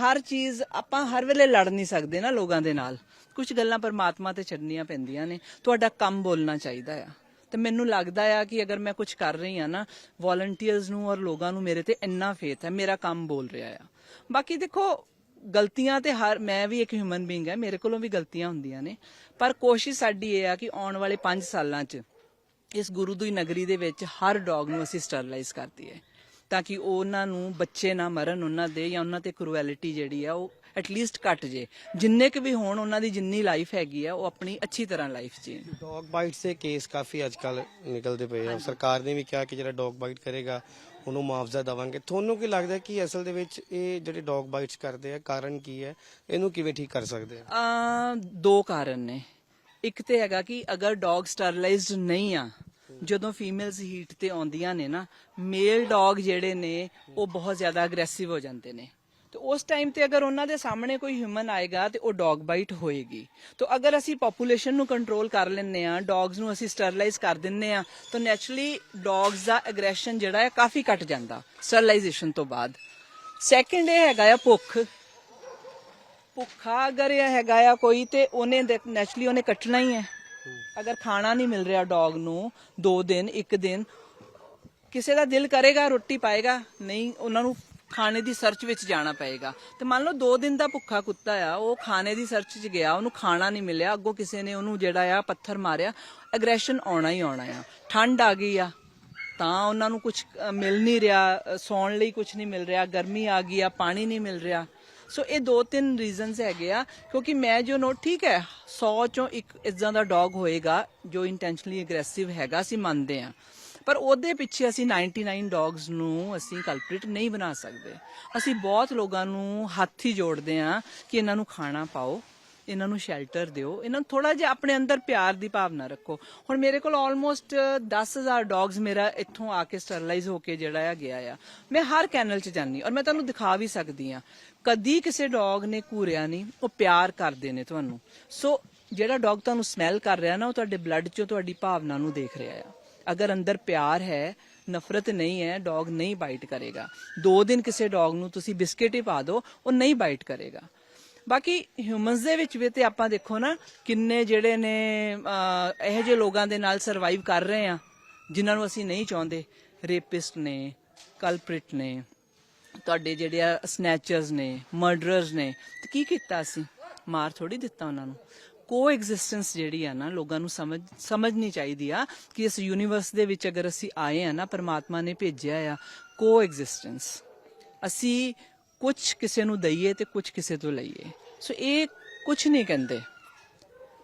ਹਰ ਚੀਜ਼ ਆਪਾਂ ਹਰ ਵੇਲੇ ਲੜ ਨਹੀਂ ਸਕਦੇ ਨਾ ਲੋਕਾਂ ਦੇ ਨਾਲ। ਕੁਝ ਗੱਲਾਂ ਪਰਮਾਤਮਾ ਤੇ ਛੱਡਣੀਆਂ ਪੈਂਦੀਆਂ ਨੇ। ਤੁਹਾਡਾ ਕੰਮ ਬੋਲਣਾ ਚਾਹੀਦਾ ਆ। ਤੇ ਮੈਨੂੰ ਲੱਗਦਾ ਆ ਕਿ ਅਗਰ ਮੈਂ ਕੁਝ ਕਰ ਰਹੀ ਆ ਨਾ ਵੋਲੰਟੀਅਰਸ ਨੂੰ ਔਰ ਲੋਕਾਂ ਨੂੰ ਮੇਰੇ ਤੇ ਇੰਨਾ ਫੇਥ ਹੈ, ਮੇਰਾ ਕੰਮ ਬੋਲ ਰਿਹਾ ਆ। ਬਾਕੀ ਦੇਖੋ, ਗਲਤੀਆਂ ਤੇ ਹਰ, ਮੈਂ ਵੀ ਇੱਕ ਹਿਊਮਨ ਬੀਇੰਗ ਹੈ ਮੇਰੇ ਕੋਲੋਂ ਵੀ ਗਲਤੀਆਂ ਹੁੰਦੀਆਂ ਨੇ। ਪਰ ਕੋਸ਼ਿਸ਼ ਸਾਡੀ ਇਹ ਆ ਕਿ ਆਉਣ ਵਾਲੇ 5 ਸਾਲਾਂ 'ਚ ਇਸ ਗੁਰੂ ਦੀ ਨਗਰੀ ਦੇ ਵਿੱਚ ਹਰ ਡੌਗ ਨੂੰ ਅਸੀਂ ਸਟਰਲਾਈਜ਼ ਕਰ ਦਈਏ ਤਾਂ ਕਿ ਉਹਨਾਂ ਨੂੰ ਬੱਚੇ ਨਾ ਮਰਨ ਉਹਨਾਂ ਦੇ ਜਾਂ ਉਹਨਾਂ ਤੇ ਕਰੂਐਲਿਟੀ ਜਿਹੜੀ ਆ ਉਹ ਐਟਲੀਸਟ ਘਟ ਜੇ। ਜਿੰਨੇ ਕੁ ਵੀ ਹੋਣ ਉਹਨਾਂ ਦੀ ਜਿੰਨੀ ਲਾਈਫ ਹੈਗੀ ਆ ਉਹ ਆਪਣੀ ਅੱਛੀ ਤਰ੍ਹਾਂ ਲਾਈਫ ਜੀਣ ਡੌਗ ਬਾਈਟਸ ਦੇ ਕੇਸ ਕਾਫੀ ਅੱਜਕੱਲ ਨਿਕਲਦੇ ਪਏ ਆ। ਸਰਕਾਰ ਨੇ ਵੀ ਕਿਹਾ ਕਿ ਜਿਹੜਾ ਡੌਗ ਬਾਈਟ ਕਰੇਗਾ ਉਹਨੂੰ ਮੁਆਵਜ਼ਾ ਦੇਵਾਂਗੇ। ਤੁਹਾਨੂੰ ਕੀ ਲੱਗਦਾ ਕਿ ਅਸਲ ਦੇ ਵਿੱਚ ਇਹ ਜਿਹੜੇ ਡੌਗ ਬਾਈਟਸ ਕਰਦੇ ਆ ਕਾਰਨ ਕੀ ਹੈ? ਇਹਨੂੰ ਕਿਵੇਂ ਠੀਕ ਕਰ ਸਕਦੇ ਆ? ਦੋ ਕਾਰਨ ਨੇ। ਇੱਕ ਤੇ ਹੈਗਾ ਕਿ ਅਗਰ ਡੌਗ ਸਟਰਲਾਈਜ਼ਡ ਨਹੀਂ ਆ ਜਦੋਂ ਫੀਮੇਲਸ ਹੀਟ ਤੇ ਆਉਂਦੀਆਂ ਨੇ ਨਾ ਮੇਲ ਡੌਗ ਜਿਹੜੇ ਨੇ, ਉਹ ਬਹੁਤ ਜ਼ਿਆਦਾ ਅਗਰੈਸਿਵ ਹੋ ਜਾਂਦੇ ਨੇ। ਤੇ ਉਸ ਟਾਈਮ ਤੇ ਅਗਰ ਉਹਨਾਂ ਦੇ ਸਾਹਮਣੇ ਕੋਈ ਹਿਊਮਨ ਆਏਗਾ ਤੇ ਉਹ ਡੌਗ ਬਾਈਟ ਹੋਏਗੀ। ਤਾਂ ਅਗਰ ਅਸੀਂ ਪੋਪੂਲੇਸ਼ਨ ਨੂੰ ਕੰਟਰੋਲ ਕਰ ਲੈਂਦੇ ਆ ਡੌਗਸ ਨੂੰ ਅਸੀਂ ਸਟਰਲਾਈਜ਼ ਕਰ ਦਿੰਨੇ ਆ ਤਾਂ ਨੈਚੁਰਲੀ ਡੌਗਸ ਦਾ ਐਗਰੈਸ਼ਨ ਜਿਹੜਾ ਹੈ ਕਾਫੀ ਘਟ ਜਾਂਦਾ ਸਟਰਲਾਈਜੇਸ਼ਨ ਤੋਂ ਬਾਅਦ। ਸੈਕੰਡ ਇਹ ਹੈਗਾ ਆ ਭੁੱਖ। ਭੁੱਖਾ ਅਗਰ ਇਹ ਹੈਗਾ ਆ ਕੋਈ ਤੇ ਉਹਨੇ ਨੈਚੁਰਲੀ ਉਹਨੇ ਕੱਟਣਾ ਹੀ ਹੈ। ਅਗਰ ਖਾਣਾ ਨਹੀਂ ਮਿਲ ਰਿਹਾ ਡੌਗ ਨੂੰ 2 ਦਿਨ 1 ਦਿਨ, ਕਿਸੇ ਦਾ ਦਿਲ ਕਰੇਗਾ, ਰੋਟੀ ਪਾਏਗਾ, ਨਹੀਂ, ਉਹਨਾਂ ਨੂੰ ਖਾਣੇ ਦੀ ਸਰਚ ਵਿੱਚ ਜਾਣਾ ਪਏਗਾ। ਤੇ ਮੰਨ ਲਓ 2 ਦਿਨ ਦਾ ਭੁੱਖਾ ਕੁੱਤਾ ਆ, ਉਹ ਖਾਣੇ ਦੀ ਸਰਚ 'ਚ ਗਿਆ, ਉਹਨੂੰ ਖਾਣਾ ਨਹੀਂ ਮਿਲਿਆ, ਅੱਗੋਂ ਕਿਸੇ ਨੇ ਉਹਨੂੰ ਜਿਹੜਾ ਆ ਪੱਥਰ ਮਾਰਿਆ ਐਗਰੈਸ਼ਨ ਆਉਣਾ ਹੀ ਆਉਣਾ ਆ। ਠੰਡ ਆ ਗਈ ਆ, ਤਾਂ ਉਹਨਾਂ ਨੂੰ ਕੁਝ ਮਿਲ ਨਹੀਂ ਰਿਹਾ ਸੌਣ ਲਈ ਕੁਝ ਨਹੀਂ ਮਿਲ ਰਿਹਾ, ਗਰਮੀ ਆ ਗਈ ਆ, ਪਾਣੀ ਨਹੀਂ ਮਿਲ ਰਿਹਾ। ਸੋ ਇਹ ਦੋ ਤਿੰਨ ਰੀਜ਼ਨਸ ਹੈਗੇ ਆ, ਕਿਉਂਕਿ ਮੈਂ ਜੋ ਨੋਟ ਠੀਕ ਹੈ 100 ਚੋਂ ਇੱਕ ਇਦਾਂ ਦਾ ਡੌਗ ਹੋਏਗਾ ਜੋ ਇੰਟੈਂਸ਼ਨਲੀ ਐਗਰੈਸਿਵ ਹੈਗਾ, ਅਸੀਂ ਮੰਨਦੇ ਆ ਪਰ ਉਹਦੇ ਪਿੱਛੇ ਅਸੀਂ 99 ਡੌਗਸ ਨੂੰ ਅਸੀਂ ਕਲਪ੍ਰਿਟ ਨਹੀਂ ਬਣਾ ਸਕਦੇ। ਅਸੀਂ ਬਹੁਤ ਲੋਕਾਂ ਨੂੰ ਹੱਥ ਹੀ ਜੋੜਦੇ ਆ ਕਿ ਇਹਨਾਂ ਨੂੰ ਖਾਣਾ ਪਾਓ। ਇਹਨਾਂ ਨੂੰ ਸ਼ੈਲਟਰ ਦਿਓ। ਇਹਨਾਂ ਨੂੰ ਥੋੜਾ ਜਿਹਾ ਆਪਣੇ ਅੰਦਰ ਪਿਆਰ ਦੀ ਭਾਵਨਾ ਰੱਖੋ। ਹੁਣ ਮੇਰੇ ਕੋਲ ਆਲਮੋਸਟ 10000 ਡੌਗਸ ਮੇਰਾ ਇੱਥੋਂ ਆ ਕੇ ਸਟਰਲਾਈਜ਼ ਹੋ ਕੇ ਜਿਹੜਾ ਆ ਗਿਆ ਆ। ਮੈਂ ਹਰ ਕੈਨਲ 'ਚ ਜਾਂਦੀ ਔਰ ਮੈਂ ਤੁਹਾਨੂੰ ਦਿਖਾ ਵੀ ਸਕਦੀ ਆ ਕਦੀ ਕਿਸੇ ਡੌਗ ਨੇ ਘੂਰਿਆ ਨਹੀਂ, ਉਹ ਪਿਆਰ ਕਰਦੇ ਨੇ ਤੁਹਾਨੂੰ। ਸੋ ਜਿਹੜਾ ਡੌਗ ਤੁਹਾਨੂੰ ਸਮੈਲ ਕਰ ਰਿਹਾ ਨਾ, ਉਹ ਤੁਹਾਡੇ ਬਲੱਡ 'ਚੋਂ ਤੁਹਾਡੀ ਭਾਵਨਾ ਨੂੰ ਦੇਖ ਰਿਹਾ ਆ। ਅਗਰ ਅੰਦਰ ਪਿਆਰ ਹੈ, ਨਫ਼ਰਤ ਨਹੀਂ ਹੈ ਡੌਗ ਨਹੀਂ ਬਾਈਟ ਕਰੇਗਾ। ਦੋ ਦਿਨ ਕਿਸੇ ਡੌਗ ਨੂੰ ਤੁਸੀਂ ਬਿਸਕਟ ਹੀ ਪਾ ਦਿਓ, ਉਹ ਨਹੀਂ ਬਾਈਟ ਕਰੇਗਾ। ਬਾਕੀ ਹਿਊਮਨਸ ਦੇ ਵਿੱਚ ਵੀ ਤੇ ਆਪਾਂ ਦੇਖੋ ਨਾ ਕਿੰਨੇ ਜਿਹੜੇ ਨੇ ਇਹੋ ਜਿਹੇ ਲੋਕਾਂ ਦੇ ਨਾਲ ਸਰਵਾਈਵ ਕਰ ਰਹੇ ਆ, ਜਿਨ੍ਹਾਂ ਨੂੰ ਅਸੀਂ ਨਹੀਂ ਚਾਹੁੰਦੇ। ਰੇਪਿਸਟ ਨੇ ਕਲਪ੍ਰਿਟ ਨੇ, ਤੁਹਾਡੇ ਜਿਹੜੇ ਆ ਸਨੈਚਰਸ ਨੇ ਮਰਡਰਰਸ ਨੇ, ਤੇ ਕੀ ਕੀਤਾ ਅਸੀਂ? ਮਾਰ ਥੋੜੀ ਦਿੱਤਾ ਉਹਨਾਂ ਨੂੰ। ਕੋ ਐਗਜ਼ਿਸਟੈਂਸ ਜਿਹੜੀ ਆ ਨਾ, ਲੋਕਾਂ ਨੂੰ ਸਮਝ, ਸਮਝਣੀ ਚਾਹੀਦੀ ਆ ਕਿ ਇਸ ਯੂਨੀਵਰਸ ਦੇ ਵਿੱਚ ਅਗਰ ਅਸੀਂ ਆਏ ਆ ਨਾ, ਪਰਮਾਤਮਾ ਨੇ ਭੇਜਿਆ ਆ ਕੋ ਐਗਜ਼ਿਸਟੈਂਸ ਅਸੀਂ ਕੁਝ ਕਿਸੇ ਨੂੰ ਦਈਏ ਤੇ ਕੁਝ ਕਿਸੇ ਤੋਂ ਲਈਏ। ਸੋ ਇਹ ਕੁਝ ਨਹੀਂ ਕਹਿੰਦੇ।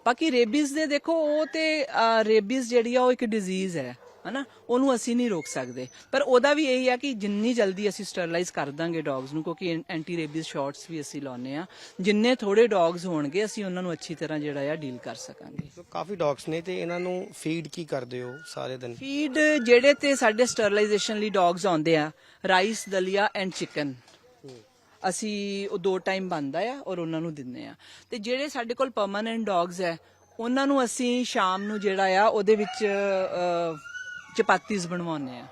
ਬਾਕੀ ਰੇਬੀਜ਼ ਦੇ ਦੇਖੋ ਉਹ ਤੇ ਰੇਬੀਜ਼ ਜਿਹੜੀ ਆ ਉਹ ਇੱਕ ਡਿਜ਼ੀਜ਼ ਹੈ ਹਨਾ? ਉਹਨੂੰ ਅਸੀਂ ਨਹੀਂ ਰੋਕ ਸਕਦੇ। ਪਰ ਉਹਦਾ ਵੀ ਇਹੀ ਆ ਕਿ ਜਿੰਨੀ ਜਲਦੀ ਅਸੀਂ ਸਟਰਲਾਈਜ਼ ਕਰ ਦਾਂਗੇ ਡੌਗਸ ਨੂੰ ਕਿਉਂਕਿ ਐਂਟੀ ਰੇਬੀਜ਼ ਸ਼ਾਟਸ ਵੀ ਅਸੀਂ ਲਾਉਨੇ ਆ ਜਿੰਨੇ ਥੋੜੇ ਡੌਗਸ ਹੋਣਗੇ ਅਸੀਂ ਉਹਨਾਂ ਨੂੰ ਅੱਛੀ ਤਰ੍ਹਾਂ ਜਿਹੜਾ ਆ ਡੀਲ ਕਰ ਸਕਾਂਗੇ। ਸੋ ਕਾਫੀ ਡੌਗਸ ਨੇ ਤੇ ਇਹਨਾਂ ਨੂੰ ਫੀਡ ਕੀ ਕਰਦੇ ਹੋ ਸਾਰੇ ਦਿਨ? ਫੀਡ ਜਿਹੜੇ ਤੇ ਸਾਡੇ ਸਟਰਲਾਈਜੇਸ਼ਨ ਲਈ ਡੌਗਸ ਆਉਂਦੇ ਆ ਰਾਈਸ ਦਲੀਆ ਐਂਡ ਚਿਕਨ ਅਸੀਂ ਉਹ ਦੋ ਟਾਈਮ ਬਣਦਾ ਆ ਔਰ ਉਹਨਾਂ ਨੂੰ ਦਿੰਦੇ ਆ। ਤੇ ਜਿਹੜੇ ਸਾਡੇ ਕੋਲ ਪਰਮਾਨੈਂਟ ਡੌਗਸ ਹੈ ਉਹਨਾਂ ਨੂੰ ਅਸੀਂ ਸ਼ਾਮ ਨੂੰ ਜਿਹੜਾ ਆ, ਉਹਦੇ ਵਿੱਚ ਚਪਾਤੀਜ਼ ਬਣਵਾਉਂਦੇ ਆ।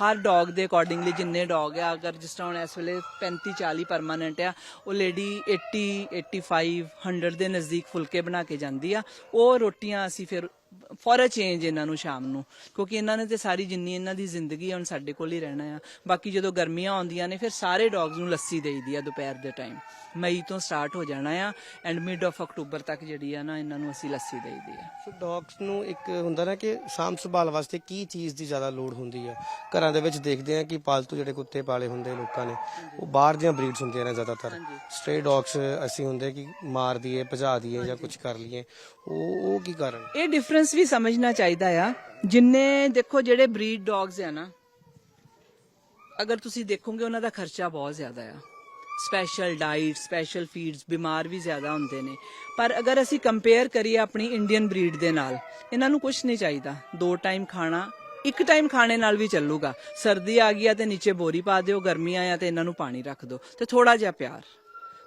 ਹਰ ਡੌਗ ਦੇ ਅਕੋਰਡਿੰਗਲੀ ਜਿੰਨੇ ਡੌਗ ਆ, ਅਗਰ ਜਿਸ ਤਰ੍ਹਾਂ ਹੁਣ ਇਸ ਵੇਲੇ 35 40 ਪਰਮਾਨੈਂਟ ਆ, ਉਹ ਲੇਡੀ 80 85 100 ਦੇ ਨਜ਼ਦੀਕ ਫੁਲਕੇ ਬਣਾ ਕੇ ਜਾਂਦੀ ਆ। ਉਹ ਰੋਟੀਆਂ ਅਸੀਂ ਫਿਰ ਫॉर ਅ ਚੇਂਜ ਇਹਨਾਂ ਨੂੰ ਸ਼ਾਮ ਨੂੰ ਕਿਉਂਕਿ ਇਹਨਾਂ ਨੇ ਤੇ ਸਾਰੀ ਜਿੰਨੀ ਇਹਨਾਂ ਦੀ ਜ਼ਿੰਦਗੀ ਆ ਹੁਣ ਸਾਡੇ ਕੋਲ ਹੀ ਰਹਿਣਾ ਆ। ਬਾਕੀ ਜਦੋਂ ਗਰਮੀਆਂ ਆਉਂਦੀਆਂ ਨੇ ਫਿਰ ਸਾਰੇ ਡੌਗਸ ਨੂੰ ਲੱਸੀ ਦੇਈਦੀ ਆ ਦੁਪਹਿਰ ਦੇ ਟਾਈਮ ਮਈ ਤੋਂ ਸਟਾਰਟ ਹੋ ਜਾਣਾ ਆ ਐਂਡ ਮਿਡ ਆਫ ਅਕਤੂਬਰ ਤੱਕ ਜਿਹੜੀ ਆ ਨਾ ਇਹਨਾਂ ਨੂੰ ਅਸੀਂ ਲੱਸੀ ਦੇਈਦੀ ਆ। ਸੋ ਡੌਗਸ ਨੂੰ ਇੱਕ ਹੁੰਦਾ ਨਾ ਕਿ ਸਾਂਭ ਸੰਭਾਲ ਵਾਸਤੇ ਕੀ ਚੀਜ਼ ਦੀ ਜ਼ਿਆਦਾ ਲੋੜ ਹੁੰਦੀ ਹੈ ਘਰਾਂ ਦੇ ਵਿੱਚ ਦੇਖਦੇ ਆ ਕਿ ਪਾਲਤੂ ਜਿਹੜੇ ਕੁੱਤੇ ਪਾਲੇ ਹੁੰਦੇ ਲੋਕਾਂ ਨੇ ਉਹ ਬਾਹਰ ਦੀਆਂ ਬਰੀਡਸ ਹੁੰਦੀਆਂ ਨੇ ਜ਼ਿਆਦਾਤਰ। ਸਟ੍ਰੇ ਡੌਗਸ ਅਸੀਂ ਹੁੰਦੇ ਕਿ ਮਾਰ ਦਈਏ ਭਜਾ ਦਈਏ ਜਾਂ ਕੁਝ ਕਰ ਲਈਏ। ਉਹ ਉਹ ਕੀ ਕਾਰਨ? ਇਹ ਡਿਫਰੈਂਸ ਵੀ ਸਮਝਣਾ ਚਾਹੀਦਾ ਆ, ਜਿੰਨੇ ਦੇਖੋ ਜਿਹੜੇ ਬਰੀਡ ਡੌਗਸ ਆ ਨਾ, ਅਗਰ ਤੁਸੀਂ ਦੇਖੋਗੇ ਉਹਨਾਂ ਦਾ ਖਰਚਾ ਬਹੁਤ ਜ਼ਿਆਦਾ ਆ। ਸਪੈਸ਼ਲ ਡਾਈਟ ਸਪੈਸ਼ਲ ਫੀਡਸ ਬਿਮਾਰ ਵੀ ਜ਼ਿਆਦਾ ਹੁੰਦੇ ਨੇ। ਪਰ ਅਗਰ ਅਸੀਂ ਕੰਪੇਅਰ ਕਰੀਏ ਆਪਣੀ ਇੰਡੀਅਨ ਬਰੀਡ ਦੇ ਨਾਲ, ਇਹਨਾਂ ਨੂੰ ਕੁਝ ਨਹੀਂ ਚਾਹੀਦਾ। ਦੋ ਟਾਈਮ ਖਾਣਾ, ਇੱਕ ਟਾਈਮ ਖਾਣੇ ਨਾਲ ਵੀ ਚੱਲੂਗਾ। ਸਰਦੀ ਆ ਗਈ ਆ ਤੇ ਨੀਚੇ ਬੋਰੀ ਪਾ ਦਿਓ, ਗਰਮੀ ਆਇਆ ਤੇ ਇਹਨਾਂ ਨੂੰ ਪਾਣੀ ਰੱਖ ਦਿਓ। ਤੇ ਥੋੜਾ ਜਿਹਾ ਪਿਆਰ।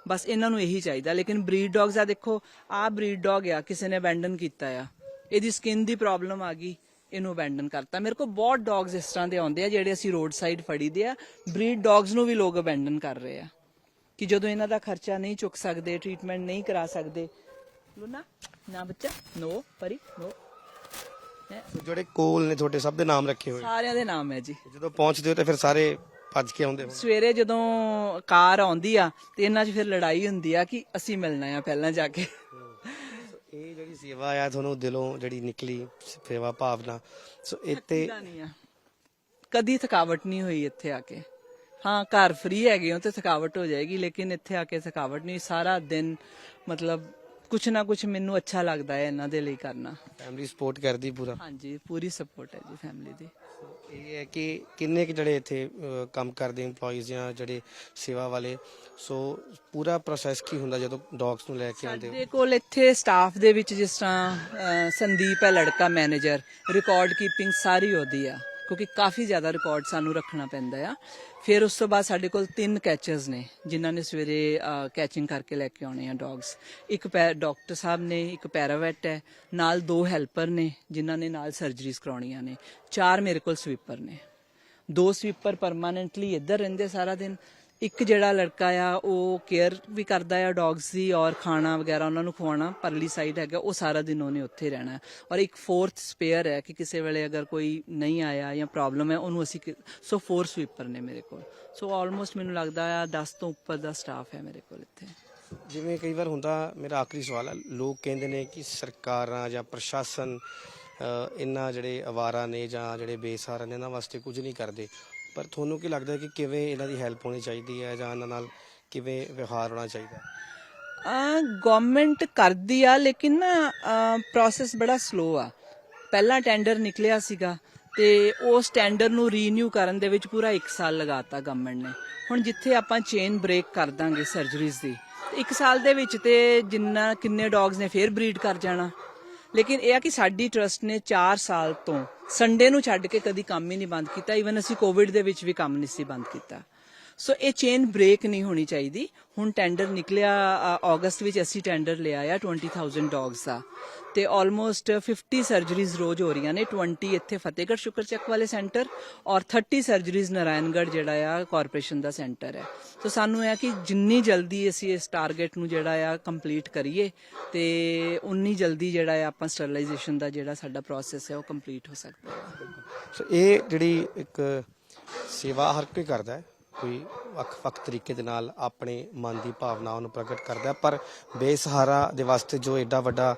ਬਸ ਇਹਨਾਂ ਨੂੰ ਇਹੀ ਚਾਹੀਦਾ। ਲੇਕਿਨ ਬਰੀਡ ਡੌਗਸ ਆ ਦੇਖੋ, ਆਹ ਬਰੀਡ ਡੌਗ ਆ, ਕਿਸੇ ਨੇ ਅਬੈਂਡਨ ਕੀਤਾ ਆ। ਇਹਦੀ ਸਕਿਨ ਦੀ ਪ੍ਰੋਬਲਮ ਆ ਗਈ ਇਹਨੂੰ ਅਬੈਂਡਨ ਕਰਤਾ। ਮੇਰੇ ਕੋਲ ਬਹੁਤ ਡੌਗਸ ਇਸ ਤਰ੍ਹਾਂ ਦੇ ਆਉਂਦੇ ਆ ਜਿਹੜੇ ਅਸੀਂ ਰੋਡ ਸਾਈਡ ਫੜੀਦੇ ਆ। ਬਰੀਡ ਡੌਗਸ ਨੂੰ ਵੀ ਲੋਕ ਅਬੈਂਡਨ ਕਰ ਰਹੇ ਆ। ਕਿ ਜਦੋਂ ਇਹਨਾਂ ਦਾ ਖਰਚਾ ਨਹੀਂ ਚੁੱਕ ਸਕਦੇ ਟ੍ਰੀਟਮੈਂਟ ਨਹੀਂ ਕਰਾ ਸਕਦੇ। ਲੁਨਾ ਨਾ ਬੱਚਾ ਨੋ ਪਰੀ ਨੋ। ਜਿਹੜੇ ਕੋਲ ਨੇ ਤੁਹਾਡੇ ਸਭ ਦੇ ਨਾਮ ਰੱਖੇ ਹੋਏ। ਸਾਰਿਆਂ ਦੇ ਨਾਮ ਹੈ ਜੀ। ਜਦੋਂ ਪਹੁੰਚਦੇ ਹੋ ਤਾਂ ਫਿਰ ਸਾਰੇ ਭੱਜ ਕੇ ਆਉਂਦੇ ਹੋ। ਸਵੇਰੇ ਜਦੋਂ ਕਾਰ ਆਉਂਦੀ ਆ ਤੇ ਇਹਨਾਂ 'ਚ ਫਿਰ ਲੜਾਈ ਹੁੰਦੀ ਆ ਕਿ ਅਸੀਂ ਮਿਲਣਾ ਆ ਪਹਿਲਾਂ ਜਾ ਕੇ। ਇਹ ਜਿਹੜੀ ਸੇਵਾ ਆ, ਤੁਹਾਨੂੰ ਦਿਲੋਂ ਜਿਹੜੀ ਨਿਕਲੀ, ਸੇਵਾ ਭਾਵਨਾ, ਸੋ ਇੱਥੇ ਨਹੀਂ ਆ। ਕਦੀ ਥਕਾਵਟ ਨਹੀਂ ਹੋਈ ਇੱਥੇ ਆ ਕੇ। ਹਾਂ, ਘਰ ਫ੍ਰੀ ਹੈਗੇ ਹੋ ਤੇ ਥਕਾਵਟ ਹੋ ਜਾਏਗੀ, ਲੇਕਿਨ ਇੱਥੇ ਆ ਕੇ ਥਕਾਵਟ ਨਹੀਂ ਸਾਰਾ ਦਿਨ, ਮਤਲਬ ਕੁਛ ਨਾ ਕੁਛ ਮੈਨੂੰ ਅੱਛਾ ਲੱਗਦਾ ਹੈ ਇਹਨਾਂ ਦੇ ਲਈ ਕਰਨਾ। ਫੈਮਿਲੀ ਸਪੋਰਟ ਕਰਦੀ ਪੂਰਾ? ਹਾਂਜੀ ਪੂਰੀ ਸਪੋਰਟ ਹੈ ਜੀ ਫੈਮਿਲੀ ਦੀ। ਇਹ ਹੈ ਕਿ ਕਿੰਨੇ ਕੁ ਜਿਹੜੇ ਇੱਥੇ ਅਹ, ਕੰਮ ਕਰਦੇ EMPLOYEES ਜਾਂ ਜਿਹੜੇ ਸੇਵਾ ਵਾਲੇ? ਸੋ ਪੂਰਾ ਪ੍ਰੋਸੈਸ ਕੀ ਹੁੰਦਾ ਜਦੋਂ ਡੌਗਸ ਨੂੰ ਲੈ ਕੇ ਆਉਂਦੇ ਹੋ? ਸਾਡੇ ਕੋਲ ਇੱਥੇ ਸਟਾਫ ਦੇ ਵਿੱਚ ਜਿਸ ਤਰ੍ਹਾਂ ਅਹ, ਸੰਦੀਪ ਹੈ ਲੜਕਾ ਮੈਨੇਜਰ ਰਿਕਾਰਡ ਕੀਪਿੰਗ ਸਾਰੀ ਉਹਦੀ ਆ। ਕਿਉਂਕਿ ਕਾਫੀ ਜ਼ਿਆਦਾ ਰਿਕਾਰਡ ਸਾਨੂੰ ਰੱਖਣਾ ਪੈਂਦਾ ਆ। ਫਿਰ ਉਸ ਤੋਂ ਬਾਅਦ ਸਾਡੇ ਕੋਲ ਤਿੰਨ ਕੈਚਰਸ ਨੇ, ਜਿਨ੍ਹਾਂ ਨੇ ਸਵੇਰੇ ਕੈਚਿੰਗ ਕਰਕੇ ਲੈ ਕੇ ਆਉਣੇ ਆ ਡੌਗਸ ਇੱਕ ਪੈ ਡਾਕਟਰ ਸਾਹਿਬ ਨੇ, ਇੱਕ ਪੈਰਾਵੈਟ ਹੈ, ਨਾਲ ਦੋ ਹੈਲਪਰ ਨੇ, ਜਿਨ੍ਹਾਂ ਨੇ ਨਾਲ ਸਰਜਰੀਜ਼ ਕਰਾਉਣੀਆਂ ਨੇ। ਚਾਰ ਮੇਰੇ ਕੋਲ ਸਵੀਪਰ ਨੇ। ਦੋ ਸਵੀਪਰ ਪਰਮਾਨੈਂਟਲੀ ਇੱਧਰ ਰਹਿੰਦੇ ਸਾਰਾ ਦਿਨ। ਇੱਕ ਜਿਹੜਾ ਲੜਕਾ ਆ, ਉਹ ਕੇਅਰ ਵੀ ਕਰਦਾ ਆ, ਡੌਗਸ ਦੀ ਔਰ ਖਾਣਾ ਵਗੈਰਾ ਉਹਨਾਂ ਨੂੰ ਖਵਾਉਣਾ, ਪਰਲੀ ਸਾਈਡ ਹੈਗਾ, ਉਹ ਸਾਰਾ ਦਿਨ ਉਹਨੇ ਉੱਥੇ ਰਹਿਣਾ ਔਰ ਇੱਕ ਫੋਰਥ ਸਪੇਅਰ ਹੈ ਕਿ ਕਿਸੇ ਵੇਲੇ ਅਗਰ ਕੋਈ ਨਹੀਂ ਆਇਆ ਜਾਂ ਪ੍ਰੋਬਲਮ ਹੈ, ਉਹਨੂੰ ਅਸੀਂ ਸੋ ਫੋਰ ਸਵੀਪਰ ਨੇ ਮੇਰੇ ਕੋਲ। ਸੋ ਆਲਮੋਸਟ ਮੈਨੂੰ ਲੱਗਦਾ ਆ 10 ਤੋਂ ਉੱਪਰ ਦਾ ਸਟਾਫ ਹੈ ਮੇਰੇ ਕੋਲ ਇੱਥੇ। ਜਿਵੇਂ ਕਈ ਵਾਰ ਹੁੰਦਾ, ਮੇਰਾ ਆਖਰੀ ਸਵਾਲ ਹੈ ਲੋਕ ਕਹਿੰਦੇ ਨੇ ਕਿ ਸਰਕਾਰਾਂ ਜਾਂ ਪ੍ਰਸ਼ਾਸਨ ਇਹਨਾਂ ਜਿਹੜੇ ਅਵਾਰਾ ਨੇ ਜਾਂ ਜਿਹੜੇ ਬੇਸਹਾਰਾ ਨੇ, ਇਹਨਾਂ ਵਾਸਤੇ ਕੁਝ ਨਹੀਂ ਕਰਦੇ। ਪਰ ਤੁਹਾਨੂੰ ਕੀ ਲੱਗਦਾ ਹੈ ਕਿ ਕਿਵੇਂ ਇਹਨਾਂ ਦੀ ਹੈਲਪ ਹੋਣੀ ਚਾਹੀਦੀ ਹੈ ਜਾਂ ਇਹਨਾਂ ਨਾਲ ਕਿਵੇਂ ਵਿਵਹਾਰ ਹੋਣਾ ਚਾਹੀਦਾ ਹੈ? ਆ ਗਵਰਨਮੈਂਟ ਕਰਦੀ ਆ, ਲੇਕਿਨ ਨਾ ਪ੍ਰੋਸੈਸ ਬੜਾ ਸਲੋ ਆ। ਪਹਿਲਾ ਟੈਂਡਰ ਨਿਕਲਿਆ ਸੀਗਾ ਤੇ ਉਸ ਟੈਂਡਰ ਨੂੰ ਰੀਨਿਊ ਕਰਨ ਦੇ ਵਿੱਚ ਪੂਰਾ 1 ਸਾਲ ਲਗਾਤਾ ਗਵਰਨਮੈਂਟ ਨੇ। ਹੁਣ ਜਿੱਥੇ ਆਪਾਂ ਚੇਨ ਬ੍ਰੇਕ ਕਰ ਦਾਂਗੇ ਸਰਜਰੀਜ਼ ਦੀ ਤੇ 1 ਸਾਲ ਦੇ ਵਿੱਚ ਤੇ ਜਿੰਨਾ ਕਿੰਨੇ ਡੌਗਸ ਨੇ ਫੇਰ ਬਰੀਡ ਕਰ ਜਾਣਾ। ਲੇਕਿਨ ਇਹ ਆ ਕਿ ਸਾਡੀ ਟਰਸਟ ਨੇ 4 ਸਾਲ ਤੋਂ ਸੰਡੇ ਨੂੰ ਛੱਡ ਕੇ ਕਦੀ ਕੰਮ ਹੀ ਨਹੀਂ ਬੰਦ ਕੀਤਾ। ਈਵਨ ਅਸੀਂ ਕੋਵਿਡ ਦੇ ਵਿੱਚ ਵੀ ਕੰਮ ਨਹੀਂ ਸੀ ਬੰਦ ਕੀਤਾ। ਸੋ ਇਹ ਚੇਨ ਬ੍ਰੇਕ ਨਹੀਂ ਹੋਣੀ ਚਾਹੀਦੀ। ਹੁਣ ਟੈਂਡਰ ਨਿਕਲਿਆ ਅ, ਅਗਸਤ ਵਿੱਚ ਅਸੀਂ ਟੈਂਡਰ ਲਿਆ ਆ 20000 ਡੌਗਸ ਦਾ। ਤੇ ਆਲਮੋਸਟ 50 ਸਰਜਰੀਜ਼ ਰੋਜ਼ ਹੋ ਰਹੀਆਂ ਨੇ 20 ਇੱਥੇ ਫਤਿਹਗੜ੍ਹ ਸ਼ੁਕਰ ਚੱਕ ਵਾਲੇ ਸੈਂਟਰ ਔਰ 30 ਸਰਜਰੀਜ਼ ਨਾਰਾਇਣਗੜ੍ਹ ਜਿਹੜਾ ਆ ਕਾਰਪੋਰੇਸ਼ਨ ਦਾ ਸੈਂਟਰ ਹੈ। ਸੋ ਸਾਨੂੰ ਇਹ ਕਿ ਜਿੰਨੀ ਜਲਦੀ ਅਸੀਂ ਇਸ ਟਾਰਗੇਟ ਨੂੰ ਜਿਹੜਾ ਆ ਕੰਪਲੀਟ ਕਰੀਏ ਤੇ ਉਨੀ ਜਲਦੀ ਜਿਹੜਾ ਆ ਆਪਾਂ ਸਟਰਲਾਈਜੇਸ਼ਨ ਦਾ ਜਿਹੜਾ ਸਾਡਾ ਪ੍ਰੋਸੈਸ ਹੈ ਉਹ ਕੰਪਲੀਟ ਹੋ ਸਕਦਾ ਹੈ। ਸੋ ਇਹ ਜਿਹੜੀ ਇੱਕ ਸੇਵਾ ਹਰ ਕੋਈ ਕਰਦਾ ਹੈ ਕੋਈ ਵੱਖ-ਵੱਖ ਤਰੀਕੇ ਦੇ ਨਾਲ ਆਪਣੇ ਮਨ ਦੀ ਭਾਵਨਾਵਾਂ ਨੂੰ ਪ੍ਰਗਟ ਕਰਦਾ ਪਰ ਬੇਸਹਾਰਾ ਦੇ ਵਾਸਤੇ ਜੋ ਐਡਾ ਵੱਡਾ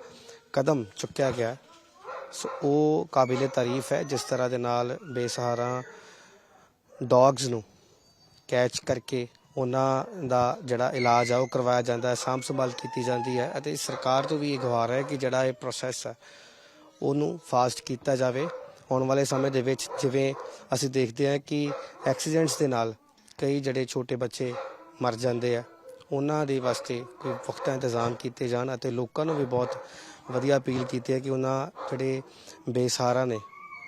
ਕਦਮ ਚੁੱਕਿਆ ਗਿਆ ਸੋ ਉਹ ਕਾਬਿਲੇ ਤਾਰੀਫ ਹੈ ਜਿਸ ਤਰ੍ਹਾਂ ਦੇ ਨਾਲ ਬੇਸਹਾਰਾ ਡੌਗਸ ਨੂੰ ਕੈਚ ਕਰਕੇ ਉਹਨਾਂ ਦਾ ਜਿਹੜਾ ਇਲਾਜ ਆ ਉਹ ਕਰਵਾਇਆ ਜਾਂਦਾ ਹੈ, ਸਾਂਭ ਸੰਭਾਲ ਕੀਤੀ ਜਾਂਦੀ ਹੈ ਅਤੇ ਸਰਕਾਰ ਤੋਂ ਵੀ ਇਹ ਗੁਹਾਰ ਹੈ ਕਿ ਜਿਹੜਾ ਇਹ ਪ੍ਰੋਸੈਸ ਹੈ, ਉਹਨੂੰ ਫਾਸਟ ਕੀਤਾ ਜਾਵੇ। ਆਉਣ ਵਾਲੇ ਸਮੇਂ ਦੇ ਵਿੱਚ ਜਿਵੇਂ ਅਸੀਂ ਦੇਖਦੇ ਹਾਂ ਕਿ ਐਕਸੀਡੈਂਟਸ ਦੇ ਨਾਲ ਕਈ ਜਿਹੜੇ ਛੋਟੇ ਬੱਚੇ ਮਰ ਜਾਂਦੇ ਆ, ਉਹਨਾਂ ਦੇ ਵਾਸਤੇ ਕੋਈ ਪੁਖਤਾ ਇੰਤਜ਼ਾਮ ਕੀਤੇ ਜਾਣ ਅਤੇ ਲੋਕਾਂ ਨੂੰ ਵੀ ਬਹੁਤ ਵਧੀਆ ਅਪੀਲ ਕੀਤੀ ਹੈ ਕਿ ਉਹਨਾਂ ਜਿਹੜੇ ਬੇਸਹਾਰਾ ਨੇ,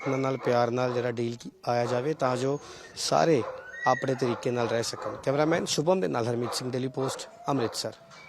ਉਹਨਾਂ ਨਾਲ ਪਿਆਰ ਨਾਲ ਜਿਹੜਾ ਡੀਲ ਆਇਆ ਜਾਵੇ ਤਾਂ ਜੋ ਸਾਰੇ ਆਪਣੇ ਤਰੀਕੇ ਨਾਲ ਰਹਿ ਸਕਣ। ਕੈਮਰਾਮੈਨ ਸ਼ੁਭਮ ਦੇ ਨਾਲ ਹਰਮੀਤ ਸਿੰਘ, ਡੇਲੀ ਪੋਸਟ, ਅੰਮ੍ਰਿਤਸਰ।